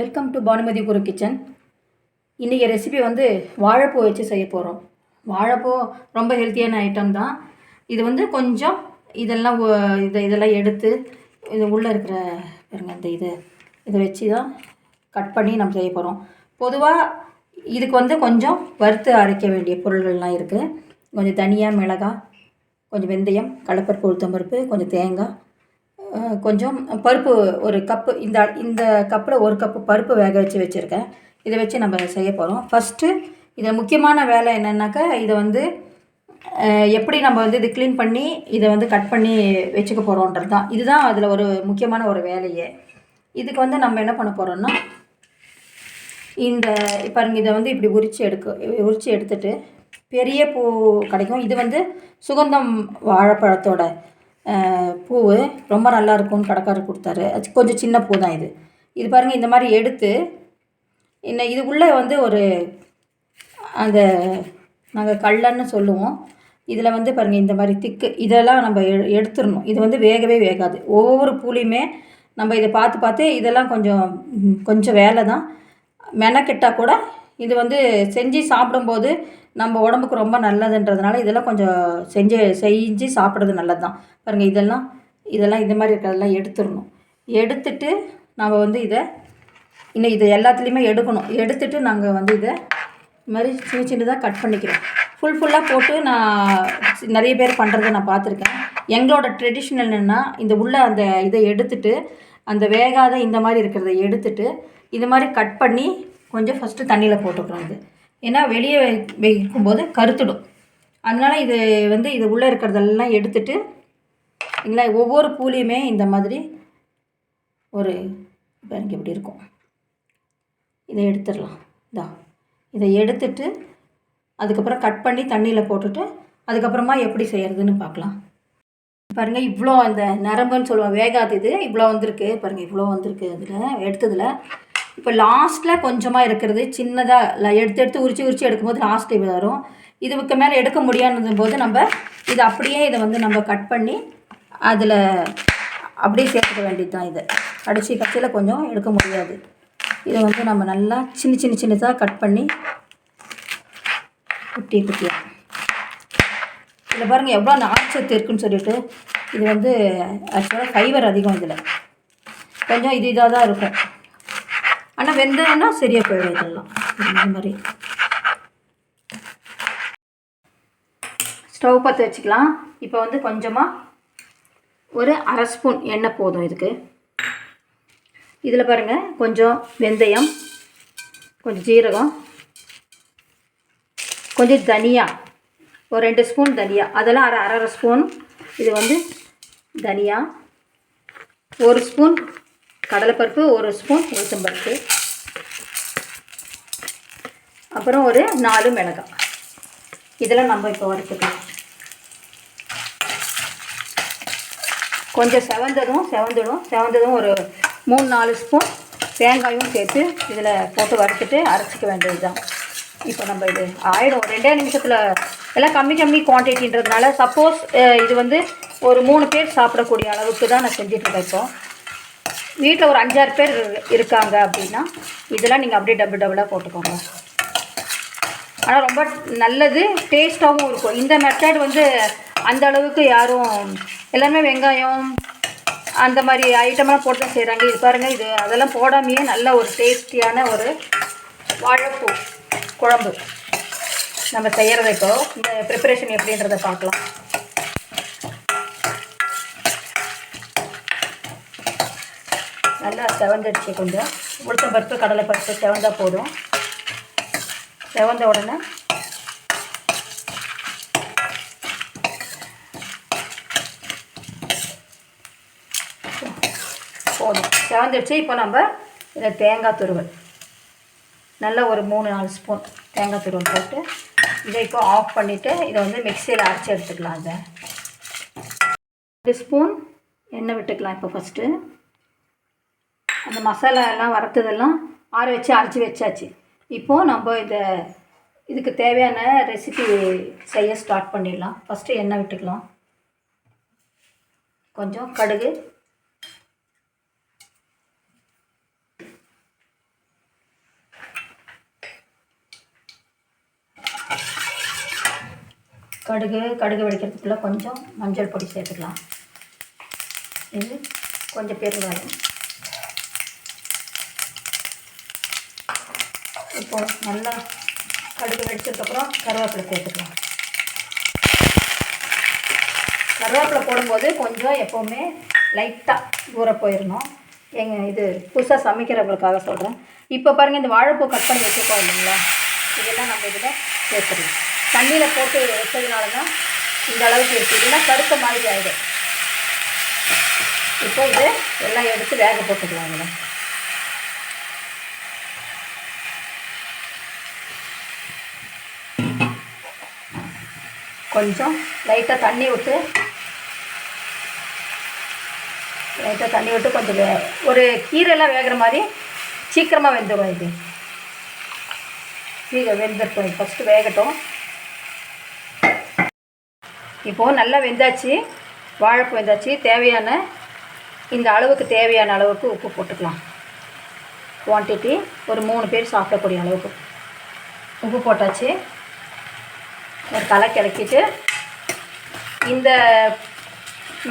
Welcome to Bhanumathi Guru kitchen இன்றைக்கி recipe வந்து வாழைப்பூ வச்சு செய்ய போகிறோம் வாழைப்பூ ரொம்ப ஹெல்த்தியான ஐட்டம் தான். இது வந்து கொஞ்சம் இதெல்லாம் இதை இதெல்லாம் எடுத்து இது உள்ளே இருக்கிற பாருங்க இந்த இது இதை வச்சு தான் கட் பண்ணி நம்ம செய்ய போகிறோம் பொதுவாக இதுக்கு வந்து கொஞ்சம் வறுத்து அரைக்க வேண்டிய பொருள்கள்லாம் இருக்குது கொஞ்சம் தனியாக மிளகாய் கொஞ்சம் வெந்தயம் கலப்பருப்பு உளுத்தம்பருப்பு கொஞ்சம் தேங்காய் கொஞ்சம் பருப்பு ஒரு கப்பு இந்த இந்த கப்பில் ஒரு கப்பு பருப்பு வேக வச்சு வச்சுருக்கேன். இதை வச்சு நம்ம செய்ய போகிறோம் ஃபஸ்ட்டு இதில் முக்கியமான வேலை என்னென்னாக்கா இதை வந்து எப்படி நம்ம வந்து இது க்ளீன் பண்ணி இதை வந்து கட் பண்ணி வச்சுக்க போகிறோன்றது தான். இதுதான் அதில் ஒரு முக்கியமான ஒரு வேலையே. இதுக்கு வந்து நம்ம என்ன பண்ண போகிறோம்னா இந்த பாருங்க இதை வந்து இப்படி உரித்து எடுக்க உரித்து எடுத்துட்டு பெரிய பூ கிடைக்கும். இது வந்து சுகந்தம் வாழைப்பழத்தோட பூ ரொம்ப நல்லா இருக்கும்னு கடைக்காரர் கொடுத்தாரு. அது கொஞ்சம் சின்ன பூ தான் இது. இது பாருங்கள் இந்த மாதிரி எடுத்து என்ன இது உள்ளே வந்து ஒரு அந்த நாங்கள் கல்லன்னு சொல்லுவோம். இதில் வந்து பாருங்கள் இந்த மாதிரி திக்கு இதெல்லாம் நம்ம எ எடுத்துடணும். இது வந்து வேகவே வேகாது. ஒவ்வொரு பூலையுமே நம்ம இதை பார்த்து பார்த்து இதெல்லாம் கொஞ்சம் கொஞ்சம் வேலை தான் மெனக்கெட்டால் கூட இது வந்து செஞ்சு சாப்பிடும்போது நம்ம உடம்புக்கு ரொம்ப நல்லதுன்றதுனால இதெல்லாம் கொஞ்சம் செஞ்சு செஞ்சு சாப்பிட்றது நல்லது தான் பாருங்கள் இதெல்லாம் இதெல்லாம் இந்த மாதிரி இருக்கிறதெல்லாம் எடுத்துடணும். எடுத்துட்டு நம்ம வந்து இதை இன்னும் இது எல்லாத்துலேயுமே எடுக்கணும். எடுத்துட்டு நாங்கள் வந்து இதை இந்த மாதிரி சின்ன சின்னதாக கட் பண்ணிக்கிறோம். ஃபுல் ஃபுல்லாக போட்டு நான் நிறைய பேர் பண்ணுறத நான் பார்த்துருக்கேன். எங்களோட ட்ரெடிஷ்னல் என்னென்னா இந்த உள்ள அந்த இதை எடுத்துட்டு அந்த வேகாத இந்த மாதிரி இருக்கிறத எடுத்துட்டு இது மாதிரி கட் பண்ணி கொஞ்சம் ஃபஸ்ட்டு தண்ணியில் போட்டுக்கிறோம் இது. ஏன்னா வெளியே வைக்கும்போது கருத்துடும். அதனால இது வந்து இது உள்ளே இருக்கிறதெல்லாம் எடுத்துட்டு இல்லை ஒவ்வொரு பூலியுமே இந்த மாதிரி ஒரு பாருங்க இப்படி இருக்கும். இதை எடுத்துடலாம். இதா இதை எடுத்துட்டு அதுக்கப்புறம் கட் பண்ணி தண்ணியில் போட்டுட்டு அதுக்கப்புறமா எப்படி செய்கிறதுன்னு பார்க்கலாம். பாருங்கள் இவ்வளோ அந்த நரம்புன்னு சொல்லுவோம் வேகாது இது. இவ்வளோ வந்திருக்கு. பாருங்கள் இவ்வளோ வந்திருக்கு அதில் எடுத்ததில். இப்போ லாஸ்ட்டில் கொஞ்சமாக இருக்கிறது சின்னதாக எடுத்து எடுத்து உரிச்சு உரிச்சு எடுக்கும்போது லாஸ்ட் இது வரும். இதுக்கு மேலே எடுக்க முடியாதும் போது நம்ம இதை அப்படியே இதை வந்து நம்ம கட் பண்ணி அதில் அப்படியே சேர்த்துக்க வேண்டியது தான் இதை. கடைசி கடைசியில் கொஞ்சம் எடுக்க முடியாது. இதை வந்து நம்ம நல்லா சின்ன சின்ன சின்னதாக கட் பண்ணி குட்டி குட்டியாக இதில் பாருங்கள் எவ்வளோ நார்ச்சத்து இருக்குன்னு சொல்லிட்டு இது வந்து ஆக்சுவலாக ஃபைபர் அதிகம் இதில். கொஞ்சம் இது இதாக தான் இருக்கும். நல்லா வெந்தயம்னா சரியாக போயிடும் இதெல்லாம். இந்த மாதிரி. ஸ்டவ் பற்ற வச்சுக்கலாம். இப்போ வந்து கொஞ்சமாக ஒரு அரை ஸ்பூன் எண்ணெய் போதும் இதுக்கு. இதில் பாருங்கள் கொஞ்சம் வெந்தயம் கொஞ்சம் ஜீரகம் கொஞ்சம் தனியா ஒரு ரெண்டு ஸ்பூன் தனியா. அதெல்லாம் அரை அரை அரை ஸ்பூன். இது வந்து தனியா ஒரு ஸ்பூன் கடலைப்பருப்பு ஒரு ஸ்பூன் உளுத்தம்பருப்பு. அப்புறம் ஒரு நாலு மிளகாய். இதெல்லாம் நம்ம இப்போ வறுத்துக்கலாம். கொஞ்சம் செவந்ததும் செவந்துடும். செவந்ததும் ஒரு மூணு நாலு ஸ்பூன் தேங்காயும் சேர்த்து இதில் போட்டு வறுத்துட்டு அரைச்சிக்க வேண்டியது தான் இப்போ நம்ம இது ஆயிடும். ரெண்டே நிமிஷத்தில் எல்லாம் கம்மி கம்மி குவான்டிட்டின்றதுனால சப்போஸ் இது வந்து ஒரு மூணு பேர் சாப்பிடக்கூடிய அளவுக்கு தான் நான் செஞ்சிட்ருக்கேன் இப்போ. வீட்டில் ஒரு அஞ்சாறு பேர் இரு- இருக்காங்க அப்படின்னா இதெல்லாம் நீங்கள் அப்படியே டபுள் டபுளாக போட்டுக்கோங்க. ஆனால் ரொம்ப நல்லது டேஸ்ட்டாகவும் இருக்கும். இந்த மெத்தட் வந்து அந்த அளவுக்கு யாரும் எல்லாமே வெங்காயம் அந்த மாதிரி ஐட்டமெல்லாம் போட்டு தான் செய்கிறாங்க இது பாருங்கள் இது அதெல்லாம் போடாமையே நல்ல ஒரு டேஸ்டியான ஒரு வாழைப்பூ குழம்பு. நம்ம செய்கிறத இப்போ இந்த ப்ரிப்பரேஷன் எப்படின்றத பார்க்கலாம். நல்லா செவந்துடுச்சு கொஞ்சம். உளுத்தம் பருப்பு கடலை பருப்பு செவந்தா போதும். செவந்த உடனே. போதும். செவந்துடுச்சு. இப்போ நம்ம இதில் தேங்காய் துருவல். நல்ல ஒரு மூணு நாலு ஸ்பூன் தேங்காய் துருவல் போட்டு இதை இப்போ ஆஃப் பண்ணிவிட்டு இதை வந்து மிக்சியில் அரைச்சி எடுத்துக்கலாம் இதை. ரெண்டு ஸ்பூன் எண்ணெய் விட்டுக்கலாம் இப்போ ஃபஸ்ட்டு அந்த மசாலா எல்லாம் வறுத்ததெல்லாம் ஆற வச்சு அரைச்சி வச்சாச்சு. இப்போது நம்ம இதை இதுக்கு தேவையான ரெசிபி செய்ய ஸ்டார்ட் பண்ணிடலாம். ஃபஸ்ட்டு எண்ணெய் விட்டுக்கலாம். கொஞ்சம் கடுகு. கடுகு கடுகு வெடிக்கிறதுக்குள்ளே கொஞ்சம் மஞ்சள் பொடி சேர்த்துக்கலாம். இது கொஞ்சம் பேர் இப்போ நல்லா கடுகு வெடிச்சதுக்கப்புறம் கருவேப்பிலை சேர்த்துக்கலாம். கருவேப்பிலை போடும்போது கொஞ்சம் எப்போவுமே லைட்டாக ஊற போயிடணும் எங்கள் இது புதுசாக சமைக்கிறவங்களுக்காக சொல்கிறேன் இப்போ பாருங்கள் இந்த வாழைப்பூ கட் பண்ணி வச்சுருக்கோம் இல்லைங்களா? இதெல்லாம் நம்ம இதில் சேர்த்துக்கலாம். தண்ணியில் போட்டு வச்சதுனால தான் இந்த அளவுக்கு இருக்குது இல்லைன்னா கருத்த மாதிரி ஆகிடும் இப்போ இது எல்லாம் எடுத்து வேக போட்டுக்கலாம் இதில். கொஞ்சம் லைட்டாக தண்ணி விட்டு லைட்டாக தண்ணி விட்டு கொஞ்சம் வே ஒரு கீரைலாம் வேகிற மாதிரி சீக்கிரமாக வெந்துடும் இது. கீரை வெந்துட்டோம் ஃபஸ்ட்டு வேகட்டும். இப்போது நல்லா வெந்தாச்சு. வாழைப்பூ வெந்தாச்சு. தேவையான இந்த அளவுக்கு தேவையான அளவுக்கு உப்பு போட்டுக்கலாம். குவான்டிட்டி ஒரு மூணு பேர் சாப்பிடக்கூடிய அளவுக்கு. உப்பு போட்டாச்சு. தலை கிளக்கிட்டு இந்த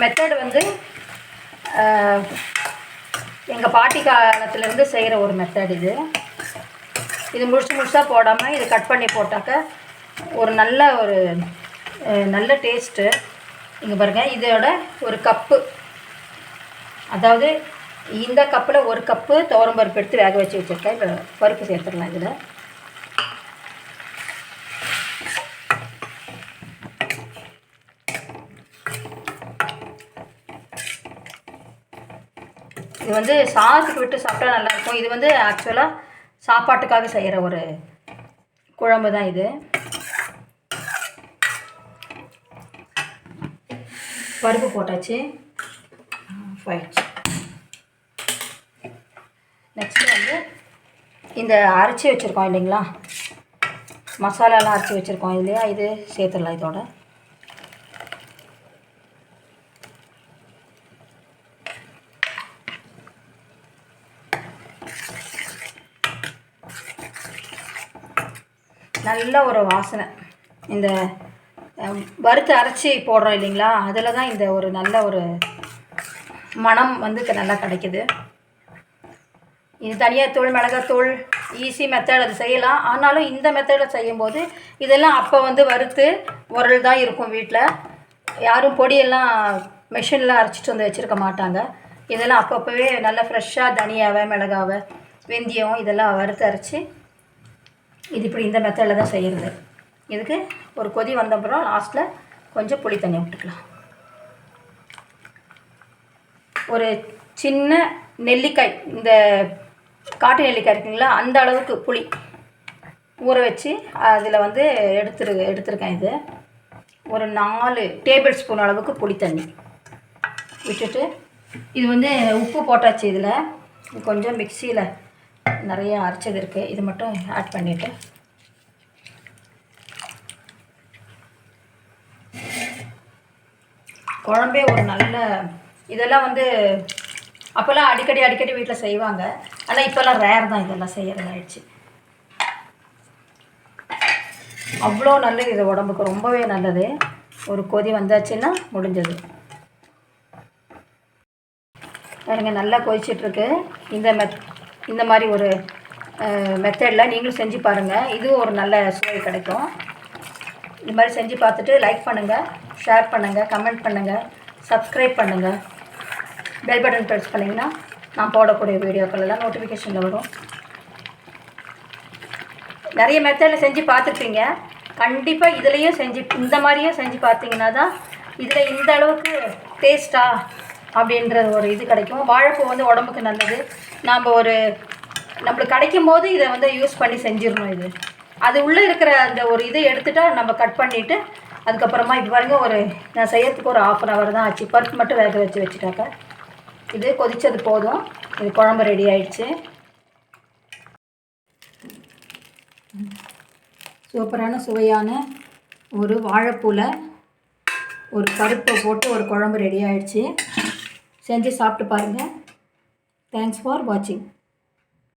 மெத்தட் வந்து எங்கள் பாட்டி காலத்துலேருந்து செய்கிற ஒரு மெத்தட் இது. இது முழுசு முழுசாக போடாமல் இது கட் பண்ணி போட்டாக்க ஒரு நல்ல ஒரு நல்ல டேஸ்ட்டு இங்கே பாருங்கள் இதோட ஒரு கப்பு. அதாவது இந்த கப்பில் ஒரு கப்பு துவரம் பருப்பு எடுத்து வேக வச்சு வச்சுருக்கேன். இப்போ பருப்பு சேர்த்துடலாம் இதில். இது வந்து சாதத்துக்கு விட்டு சாப்பிட்டா நல்லாயிருக்கும். இது வந்து ஆக்சுவலாக சாப்பாட்டுக்காக செய்கிற ஒரு குழம்பு தான் இது. பருப்பு போட்டாச்சு. ஆயிடுச்சு நெக்ஸ்ட்டு வந்து இந்த அரைச்சி வச்சுருக்கோம் இல்லைங்களா? மசாலாலாம் அரைச்சி வச்சுருக்கோம் இல்லையா? இது சேர்த்துடலாம் இதோட. நல்ல ஒரு வாசனை. இந்த வறுத்து அரைச்சி போடுறோம் இல்லைங்களா? அதில் தான் இந்த ஒரு நல்ல ஒரு மணம் வந்து நல்லா கிடைக்குது. இது தனியாக தூள் மிளகாத்தூள் ஈஸி மெத்தட் அது செய்யலாம். ஆனாலும் இந்த மெத்தடில் செய்யும்போது இதெல்லாம் அப்போ வந்து வறுத்து உரல் தான் இருக்கும் வீட்டில் யாரும் பொடியெல்லாம் மிஷினில் அரைச்சிட்டு வந்து வச்சுருக்க மாட்டாங்க. இதெல்லாம் அப்பப்போவே நல்லா ஃப்ரெஷ்ஷாக தனியாவை மிளகாவை வெந்தயம் இதெல்லாம் வறுத்து அரைச்சி இது இப்படி இந்த மெத்தடில் தான் செய்கிறது இதுக்கு ஒரு கொதி வந்தப்புறம் லாஸ்ட்டில் கொஞ்சம் புளி தண்ணி விட்டுக்கலாம். ஒரு சின்ன நெல்லிக்காய் இந்த காட்டு நெல்லிக்காய் இருக்குங்களா அந்த அளவுக்கு புளி ஊற வச்சு அதில் வந்து எடுத்துரு எடுத்துருக்கேன் இது. ஒரு நாலு டேபிள் ஸ்பூன் அளவுக்கு புளி தண்ணி விட்டுட்டு இது வந்து உப்பு போட்டாச்சு இதில். கொஞ்சம் மிக்சியில் நிறைய அரைச்சது இருக்குது இது மட்டும் ஆட் பண்ணிவிட்டு குழம்பே ஒரு நல்ல இதெல்லாம் வந்து அப்போல்லாம் அடிக்கடி அடிக்கடி வீட்டில் செய்வாங்க. ஆனால் இப்போல்லாம் ரேர் தான் இதெல்லாம் செய்கிறதாயிடுச்சு அவ்வளோ நல்லது இது உடம்புக்கு. ரொம்பவே நல்லது. ஒரு கொதி வந்தாச்சுன்னா முடிஞ்சது. பாருங்க நல்லா கொதிச்சிட்ருக்கு இந்த மெத் இந்த மாதிரி ஒரு மெத்தடில் நீங்களும் செஞ்சு பாருங்கள் இதுவும் ஒரு நல்ல சுவை கிடைக்கும். இது மாதிரி செஞ்சு பார்த்துட்டு லைக் பண்ணுங்கள் ஷேர் பண்ணுங்கள் கமெண்ட் பண்ணுங்கள் சப்ஸ்கிரைப் பண்ணுங்கள் பெல் பட்டன் ப்ரெஸ் பண்ணிங்கன்னா நான் போடக்கூடிய வீடியோக்கள் எல்லாம் நோட்டிஃபிகேஷனில் வரும். நிறைய மெத்தடில் செஞ்சு பார்த்துருப்பீங்க. கண்டிப்பாக இதுலேயும் செஞ்சு இந்த மாதிரியும் செஞ்சு பார்த்தீங்கன்னா தான் இதில் இந்த அளவுக்கு டேஸ்ட்டாக அப்படின்ற ஒரு இது கிடைக்கும். வாழைப்பூ வந்து உடம்புக்கு நல்லது. நாம் ஒரு நம்மளுக்கு கிடைக்கும் போது இதை வந்து யூஸ் பண்ணி செஞ்சிடணும் இது. அது உள்ளே இருக்கிற அந்த ஒரு இதை எடுத்துட்டா நம்ம கட் பண்ணிவிட்டு அதுக்கப்புறமா இப்போ பாருங்க ஒரு நான் செய்யறதுக்கு ஒரு ஆஃப் அன் ஹவர் தான் ஆச்சு. பருப்பு மட்டும் வேக வச்சு வச்சுட்டாக்க. இது கொதித்தது போதும். இது குழம்பு ரெடி ஆயிடுச்சு. சூப்பரான சுவையான ஒரு வாழைப்பூவில் ஒரு பருப்பை போட்டு ஒரு குழம்பு ரெடி ஆயிடுச்சு. செஞ்சு சாப்பிட்டு பாருங்கள் தேங்க்ஸ் ஃபார் வாட்சிங்